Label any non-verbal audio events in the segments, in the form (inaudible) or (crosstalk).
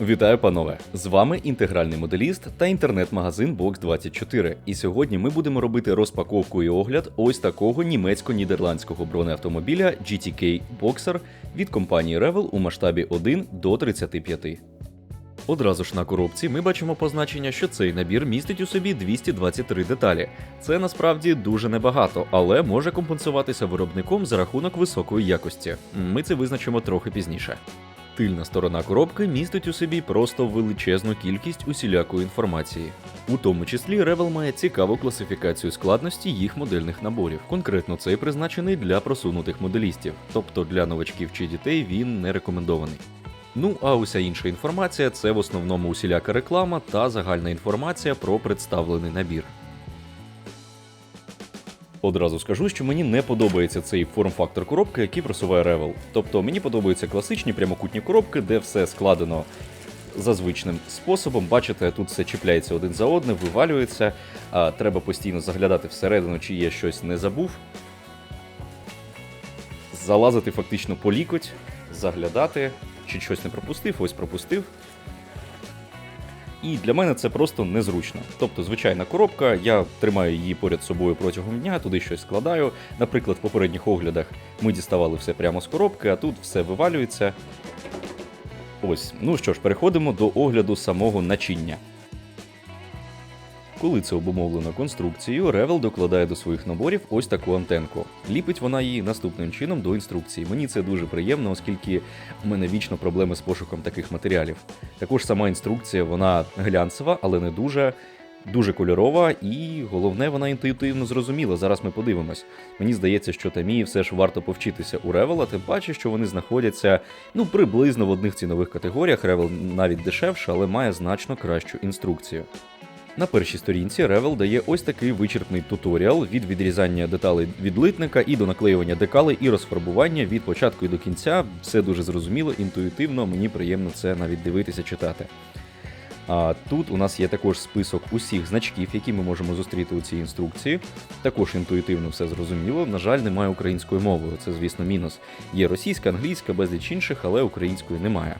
Вітаю, панове! З вами інтегральний моделіст та інтернет-магазин Box24. І сьогодні ми будемо робити розпаковку і огляд ось такого німецько-нідерландського бронеавтомобіля GTK Boxer від компанії Revel у масштабі 1 до 35. Одразу ж на коробці ми бачимо позначення, що цей набір містить у собі 223 деталі. Це насправді дуже небагато, але може компенсуватися виробником за рахунок високої якості. Ми це визначимо трохи пізніше. Тильна сторона коробки містить у собі просто величезну кількість усілякої інформації. У тому числі Revel має цікаву класифікацію складності їх модельних наборів. Конкретно цей призначений для просунутих моделістів, тобто для новачків чи дітей він не рекомендований. Ну а уся інша інформація це в основному усіляка реклама та загальна інформація про представлений набір. Одразу скажу, що мені не подобається цей форм-фактор коробки, який просуває Revel. Тобто мені подобаються класичні прямокутні коробки, де все складено за звичним способом. Бачите, тут все чіпляється один за одним, вивалюється. А треба постійно заглядати всередину, чи я щось не забув. Залазити фактично по лікоть, заглядати, чи щось не пропустив, ось пропустив. І для мене це просто незручно. Тобто, звичайна коробка, я тримаю її поряд собою протягом дня, туди щось складаю. Наприклад, в попередніх оглядах ми діставали все прямо з коробки, а тут все вивалюється. Ось, ну що ж, переходимо до огляду самого начиння. Коли це обумовлено конструкцією, Revel докладає до своїх наборів ось таку антенку. Ліпить вона її наступним чином до інструкції. Мені це дуже приємно, оскільки у мене вічно проблеми з пошуком таких матеріалів. Також сама інструкція вона глянцева, але не дуже. Дуже кольорова, і головне, вона інтуїтивно зрозуміла. Зараз ми подивимось. Мені здається, що Тамії все ж варто повчитися у Ревела, тим паче, що вони знаходяться ну приблизно в одних цінових категоріях. Ревел навіть дешевше, але має значно кращу інструкцію. На першій сторінці Revel дає ось такий вичерпний туторіал від відрізання деталей від литника і до наклеювання декалей і розфарбування від початку і до кінця. Все дуже зрозуміло, інтуїтивно, мені приємно це навіть дивитися, читати. А тут у нас є також список усіх значків, які ми можемо зустріти у цій інструкції. Також інтуїтивно все зрозуміло. На жаль, немає українською мовою. Це, звісно, мінус. Є російська, англійська, безліч інших, але української немає.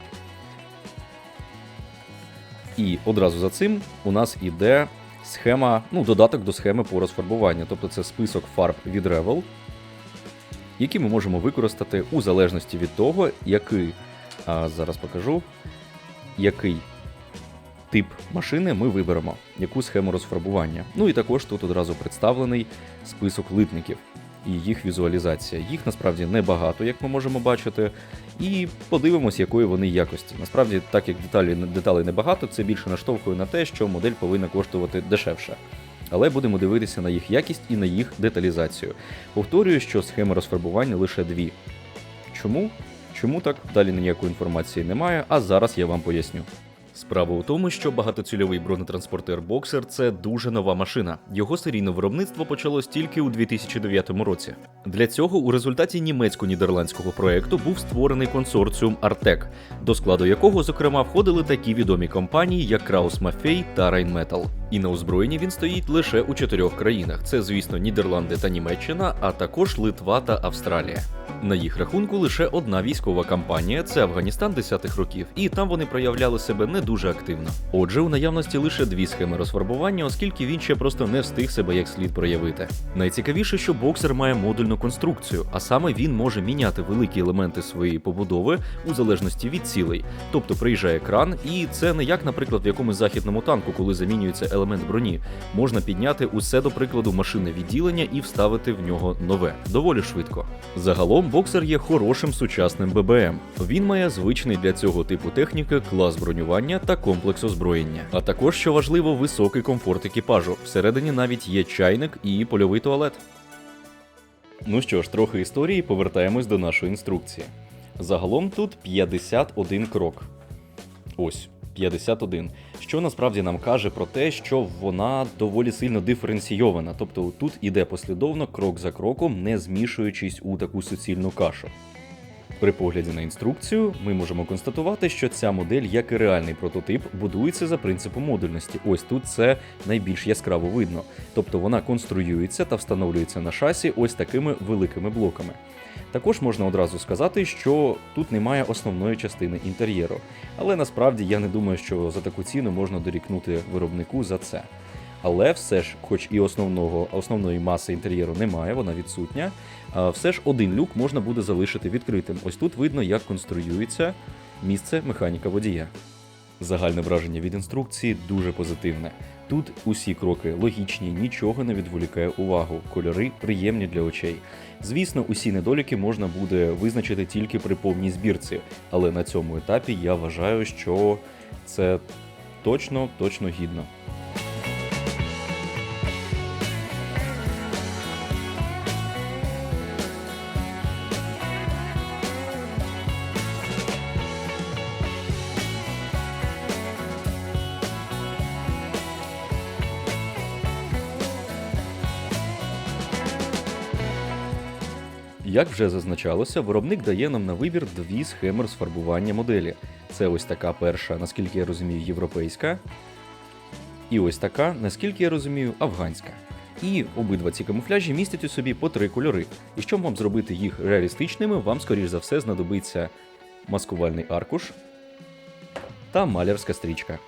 І одразу за цим у нас іде схема, ну, додаток до схеми по розфарбуванню. Тобто це список фарб від Revel, які ми можемо використати у залежності від того, який, а зараз покажу, який тип машини ми виберемо, яку схему розфарбування. Ну і також тут одразу представлений список литників і їх візуалізація. Їх насправді небагато, як ми можемо бачити. І подивимось, якої вони якості. Насправді, так як деталі, деталей небагато, це більше наштовхує на те, що модель повинна коштувати дешевше. Але будемо дивитися на їх якість і на їх деталізацію. Повторюю, що схеми розфарбування лише дві. Чому? Чому так? Далі ніякої інформації немає, а зараз я вам поясню. Справа у тому, що багатоцільовий бронетранспортер Боксер – це дуже нова машина. Його серійне виробництво почалось тільки у 2009 році. Для цього у результаті німецько-нідерландського проекту був створений консорціум Артек, до складу якого, зокрема, входили такі відомі компанії, як Kraus Maffei та Rheinmetall. І на озброєнні він стоїть лише у чотирьох країнах: це, звісно, Нідерланди та Німеччина, а також Литва та Австралія. На їх рахунку лише одна військова кампанія це Афганістан 10-х років, і там вони проявляли себе не дуже активно. Отже, у наявності лише дві схеми розфарбування, оскільки він ще просто не встиг себе як слід проявити. Найцікавіше, що боксер має модульну конструкцію, а саме він може міняти великі елементи своєї побудови у залежності від цілей. Тобто приїжджає кран, і це не як, наприклад, в якомусь західному танку, коли замінюється елемент броні. Можна підняти усе до прикладу машинне відділення і вставити в нього нове доволі швидко. Загалом боксер є хорошим сучасним ББМ. Він має звичний для цього типу техніки клас бронювання та комплекс озброєння. А також, що важливо, високий комфорт екіпажу. Всередині навіть є чайник і польовий туалет. Ну що ж, трохи історії, повертаємось до нашої інструкції. Загалом тут 51 крок. Ось. 51, що насправді нам каже про те, що вона доволі сильно диференційована, тобто тут іде послідовно крок за кроком, не змішуючись у таку суцільну кашу. При погляді на інструкцію ми можемо констатувати, що ця модель, як і реальний прототип, будується за принципом модульності. Ось тут це найбільш яскраво видно. Тобто вона конструюється та встановлюється на шасі ось такими великими блоками. Також можна одразу сказати, що тут немає основної частини інтер'єру, але насправді я не думаю, що за таку ціну можна дорікнути виробнику за це. Але все ж, хоч і основного, основної маси інтер'єру немає, вона відсутня, все ж один люк можна буде залишити відкритим. Ось тут видно, як конструюється місце механіка водія. Загальне враження від інструкції дуже позитивне. Тут усі кроки логічні, нічого не відволікає увагу, кольори приємні для очей. Звісно, усі недоліки можна буде визначити тільки при повній збірці, але на цьому етапі я вважаю, що це точно точно гідно. Як вже зазначалося, виробник дає нам на вибір дві схеми розфарбування моделі. Це ось така перша, наскільки я розумію, європейська. І ось така, наскільки я розумію, афганська. І обидва ці камуфляжі містять у собі по три кольори. І щоб вам зробити їх реалістичними, вам, скоріш за все, знадобиться маскувальний аркуш та малярська стрічка.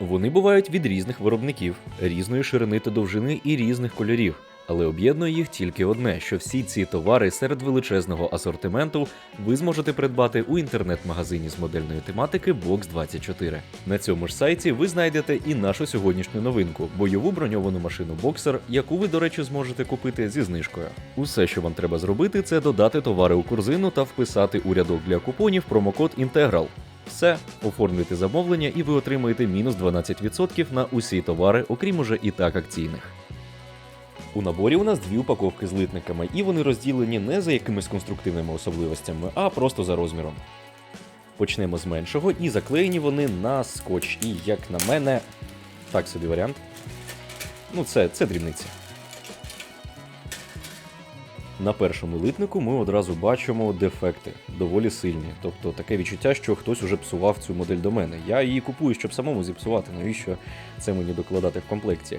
Вони бувають від різних виробників, різної ширини та довжини і різних кольорів. Але об'єднує їх тільки одне: що всі ці товари серед величезного асортименту ви зможете придбати у інтернет-магазині з модельної тематики Box24. На цьому ж сайті ви знайдете і нашу сьогоднішню новинку бойову броньовану машину Boxer, яку ви, до речі, зможете купити зі знижкою. Усе, що вам треба зробити, це додати товари у корзину та вписати у рядок для купонів промокод Integral. Все, оформлюйте замовлення і ви отримаєте мінус 12% на усі товари, окрім уже і так акційних. У наборі у нас дві упаковки з литниками, і вони розділені не за якимись конструктивними особливостями, а просто за розміром. Почнемо з меншого, і заклеєні вони на скотч. І, як на мене, так собі варіант. Ну, це, це дрібниці. На першому литнику ми одразу бачимо дефекти, доволі сильні. Тобто таке відчуття, що хтось уже псував цю модель до мене. Я її купую, щоб самому зіпсувати, навіщо це мені докладати в комплекті.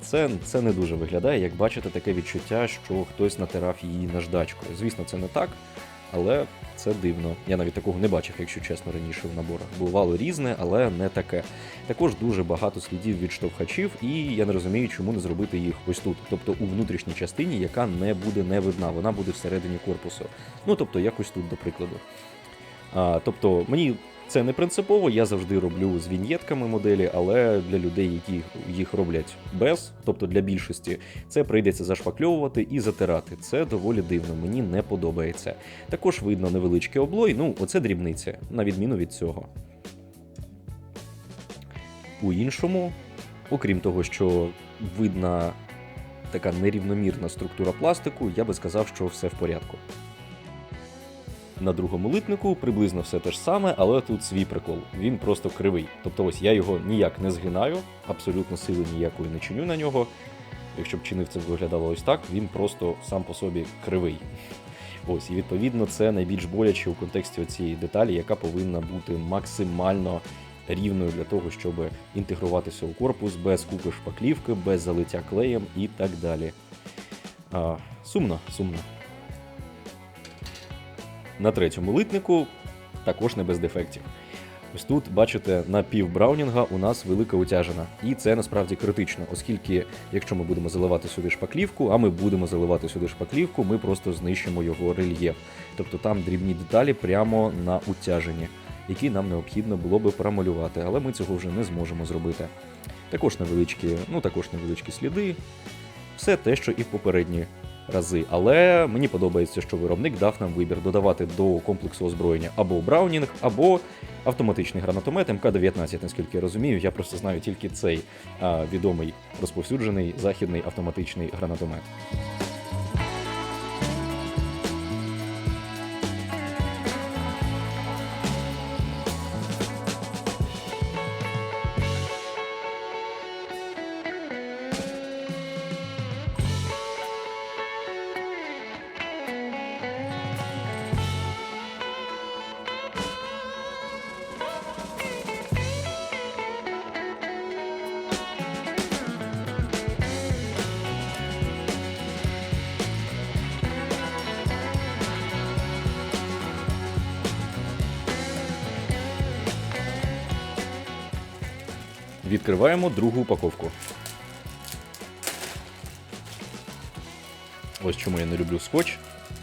Це, це не дуже виглядає, як бачите, таке відчуття, що хтось натирав її наждачкою. Звісно, це не так, але це дивно. Я навіть такого не бачив, якщо чесно, раніше в наборах. Бувало різне, але не таке. Також дуже багато слідів від штовхачів, і я не розумію, чому не зробити їх ось тут, тобто у внутрішній частині, яка не буде не видна, вона буде всередині корпусу. Ну тобто, якось тут, до прикладу. А, Тобто, мені це не принципово, я завжди роблю з віньєтками моделі, але для людей, які їх роблять без, тобто для більшості, це прийдеться зашпакльовувати і затирати. Це доволі дивно, мені не подобається. Також видно невеличкий облой, ну оце дрібниця, на відміну від цього. У іншому, окрім того, що видна така нерівномірна структура пластику, я би сказав, що все в порядку. На другому литнику приблизно все те ж саме, але тут свій прикол. Він просто кривий. Тобто ось я його ніяк не згинаю, абсолютно сили ніякої не чиню на нього. Якщо б чинив це виглядало ось так, він просто сам по собі кривий. (laughs) Ось, і відповідно це найбільш боляче у контексті цієї деталі, яка повинна бути максимально рівною для того, щоб інтегруватися у корпус без купи шпаклівки, без залиття клеєм і так далі. А, Сумно, сумно. На третьому литнику також не без дефектів. Ось тут, бачите, на пів Браунінга у нас велика утяжена. І це насправді критично, оскільки, якщо ми будемо заливати сюди шпаклівку, а ми будемо заливати сюди шпаклівку, ми просто знищимо його рельєф. Тобто там дрібні деталі прямо на утяженні, які нам необхідно було би промалювати, але ми цього вже не зможемо зробити. Також невеличкі, ну також невеличкі сліди. Все те, що і в попередні рази. Але мені подобається, що виробник дав нам вибір додавати до комплексу озброєння або Браунінг, або автоматичний гранатомет МК-19, наскільки я розумію. Я просто знаю тільки цей відомий розповсюджений західний автоматичний гранатомет. Відкриваємо другу упаковку. Ось чому я не люблю скотч.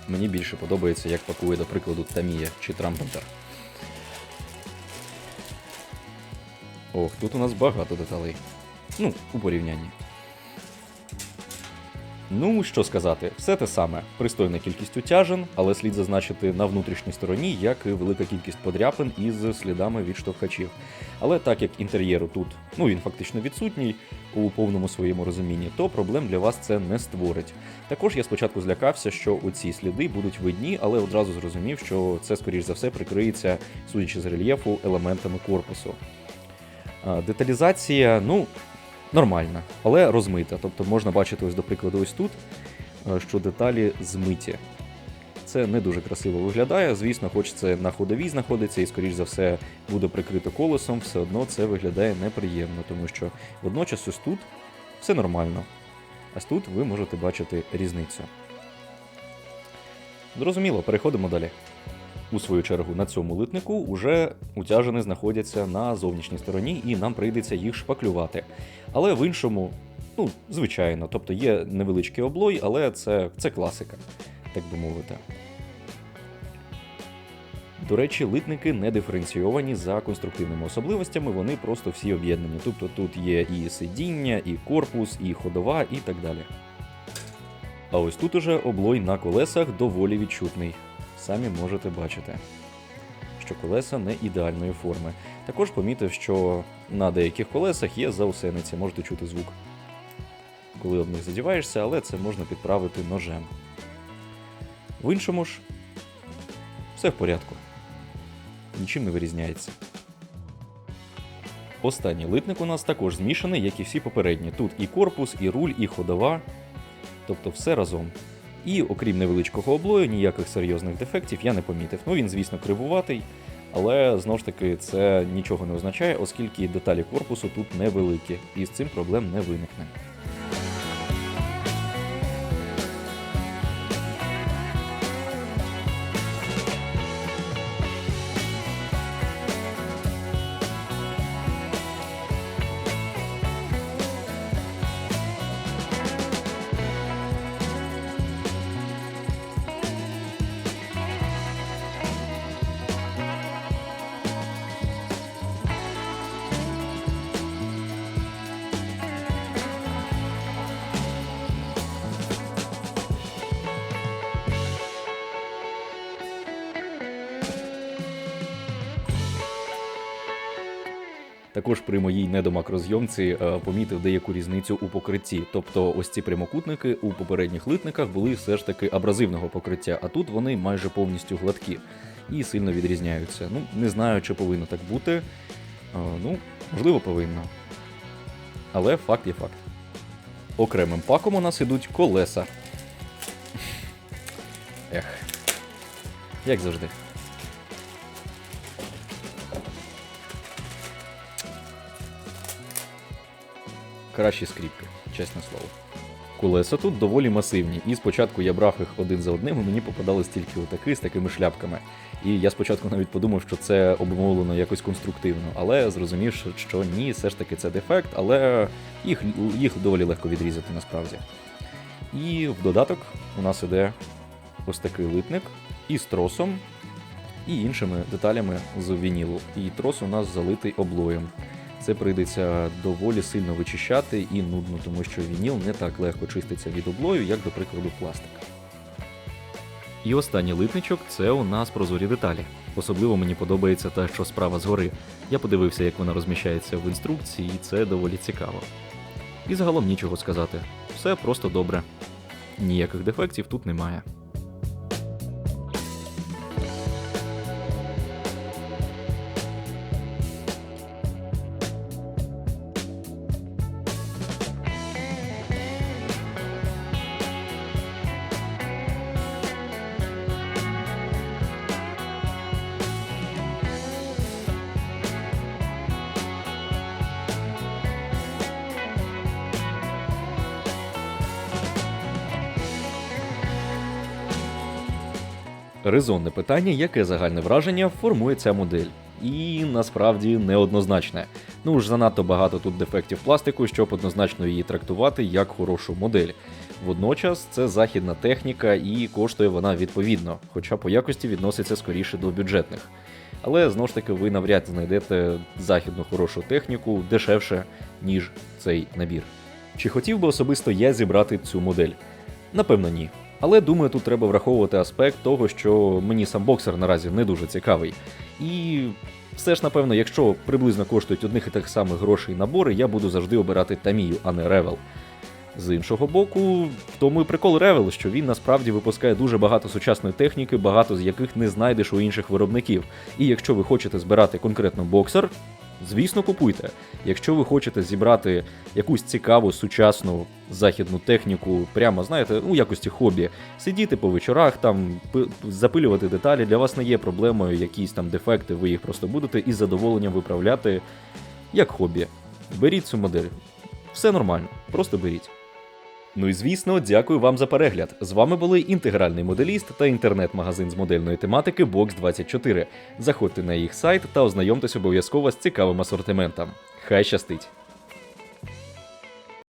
Мені більше подобається, як пакує, до прикладу, Тамія чи Трампентер. Ох, тут у нас багато деталей. Ну, у порівнянні. Ну, що сказати, все те саме. Пристойна кількість утяжен, але слід зазначити на внутрішній стороні, як і велика кількість подряпин із слідами від штовхачів. Але так як інтер'єру тут, ну він фактично відсутній у повному своєму розумінні, то проблем для вас це не створить. Також я спочатку злякався, що оці сліди будуть видні, але одразу зрозумів, що це, скоріш за все, прикриється, судячи з рельєфу, елементами корпусу. Деталізація, ну, нормальна, але розмита. Тобто можна бачити, ось, до прикладу, ось тут, е, що деталі змиті. Це не дуже красиво виглядає. Звісно, хоч це на ходовій знаходиться і, скоріш за все, буде прикрито колесом, все одно це виглядає неприємно, тому що водночас ось тут все нормально. А тут ви можете бачити різницю. Зрозуміло, переходимо далі. У свою чергу на цьому литнику уже утяжини знаходяться на зовнішній стороні, і нам прийдеться їх шпаклювати. Але в іншому, ну, звичайно, тобто є невеличкий облой, але це, це класика, так би мовити. До речі, литники не диференційовані за конструктивними особливостями, вони просто всі об'єднані. Тобто тут є і сидіння, і корпус, і ходова, і так далі. А ось тут уже облой на колесах доволі відчутний. Самі можете бачити, що колеса не ідеальної форми. Також помітив, що на деяких колесах є заусениці, можете чути звук. Коли об них задіваєшся, але це можна підправити ножем. В іншому ж все в порядку. Нічим не вирізняється. Останній литник у нас також змішаний, як і всі попередні. Тут і корпус, і руль, і ходова, тобто все разом. І окрім невеличкого облою, ніяких серйозних дефектів я не помітив. Ну він, звісно, кривуватий, але знову ж таки це нічого не означає, оскільки деталі корпусу тут невеликі, і з цим проблем не виникне. Також при моїй недомакрозйомці е, помітив деяку різницю у покритті. Тобто, ось ці прямокутники у попередніх литниках були все ж таки абразивного покриття, а тут вони майже повністю гладкі і сильно відрізняються. Ну, не знаю, чи повинно так бути. Е, Ну, можливо, повинно. Але факт є факт. Окремим паком у нас ідуть колеса. Ех. Як завжди. Кращі скріпки, чесне слово. Колеса тут доволі масивні, і спочатку я брав їх один за одним, і мені попадались тільки отакі з такими шляпками. І я спочатку навіть подумав, що це обумовлено якось конструктивно, але зрозумів, що ні, все ж таки це дефект, але їх, їх доволі легко відрізати насправді. І в додаток у нас іде ось такий литник із тросом і іншими деталями з вінілу. І трос у нас залитий облоєм це прийдеться доволі сильно вичищати і нудно, тому що вініл не так легко чиститься від облою, як, до прикладу, пластик. І останній литничок це у нас прозорі деталі. Особливо мені подобається те, що справа згори. Я подивився, як вона розміщається в інструкції, і це доволі цікаво. І загалом нічого сказати. Все просто добре. Ніяких дефектів тут немає. Резонне питання, яке загальне враження формує ця модель. і насправді неоднозначне. Ну ж занадто багато тут дефектів пластику, щоб однозначно її трактувати як хорошу модель. Водночас це західна техніка і коштує вона відповідно, хоча по якості відноситься скоріше до бюджетних. Але знову ж таки ви навряд знайдете західну хорошу техніку дешевше, ніж цей набір. Чи хотів би особисто я зібрати цю модель? Напевно, ні. Але думаю, тут треба враховувати аспект того, що мені сам боксер наразі не дуже цікавий. І все ж, напевно, якщо приблизно коштують одних і тих самих грошей набори, я буду завжди обирати Тамію, а не Ревел. З іншого боку, в тому і прикол Ревел, що він насправді випускає дуже багато сучасної техніки, багато з яких не знайдеш у інших виробників. І якщо ви хочете збирати конкретно боксер, звісно, купуйте. Якщо ви хочете зібрати якусь цікаву сучасну західну техніку, прямо знаєте, у якості хобі, сидіти по вечорах, там запилювати деталі, для вас не є проблемою, якісь там дефекти, ви їх просто будете із задоволенням виправляти як хобі. Беріть цю модель. Все нормально, просто беріть. Ну і звісно, дякую вам за перегляд. З вами були інтегральний моделіст та інтернет-магазин з модельної тематики Box24. Заходьте на їх сайт та ознайомтесь обов'язково з цікавим асортиментом. Хай щастить!